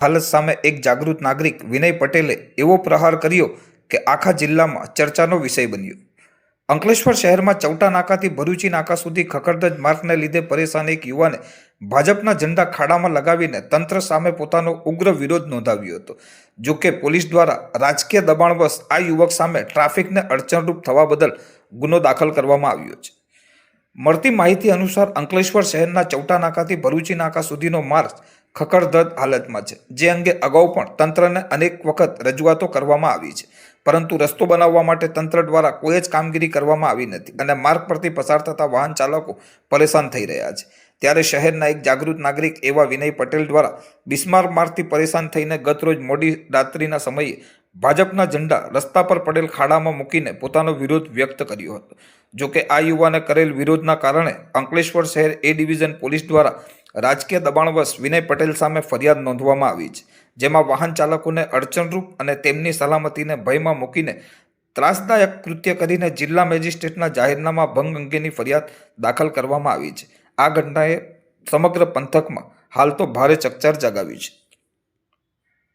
હાલત સામે એક જાગૃત નાગરિક વિનય પટેલે એવો પ્રહાર કર્યો કે આખા જિલ્લામાં ચર્ચાનો વિષય બન્યો. અંકલેશ્વર શહેરમાં ચૌટા નાકાથી ભરૂચી નાકા સુધી ખખડધજ માર્ગને લીધે પરેશાન એક યુવાને ભાજપના ઝંડા ખાડામાં લગાવીને તંત્ર સામે પોતાનો ઉગ્ર વિરોધ નોંધાવ્યો હતો. જો કે પોલીસ દ્વારા રાજકીય દબાણવશ આ યુવક સામે ટ્રાફિકને અડચણરૂપ થવા બદલ ગુનો દાખલ કરવામાં આવ્યો છે. મળતી માહિતી અનુસાર અંકલેશ્વર શહેરના ચૌટા નાકાથી ભરૂચી નાકા સુધીનો માર્ગ ખખડધજ હાલતમાં છે. જે અંગે અગાઉ પણ તંત્રને અનેક વખત રજૂઆતો કરવામાં આવી છે. પરંતુ રસ્તો બનાવવા માટે તંત્ર દ્વારા કોઈ જ કામગીરી કરવામાં આવી નથી અને માર્ગ પરથી પસાર થતા વાહન ચાલકો પરેશાન થઈ રહ્યા છે. ત્યારે શહેરના એક જાગૃત નાગરિક એવા વિનય પટેલ દ્વારા બિસ્માર માર્ગથી પરેશાન થઈને ગતરોજ મોડી રાત્રિના સમયે ભાજપના ઝંડા રસ્તા પર પડેલ ખાડામાં મૂકીને પોતાનો વિરોધ વ્યક્ત કર્યો હતો. જોકે આ યુવાને કરેલ વિરોધના કારણે અંકલેશ્વર શહેર એ ડિવિઝન પોલીસ દ્વારા રાજકીય દબાણવશ વિનય પટેલ સામે ફરિયાદ નોંધવામાં આવી છે, જેમાં વાહન ચાલકોને અડચણરૂપ અને તેમની સલામતીને ભયમાં મૂકીને ત્રાસદાયક કૃત્ય કરીને જિલ્લા મેજિસ્ટ્રેટના જાહેરનામા ભંગ અંગેની ફરિયાદ દાખલ કરવામાં આવી છે. આ ઘટનાએ સમગ્ર પંથકમાં હાલ તો ભારે ચકચાર જગાવી છે.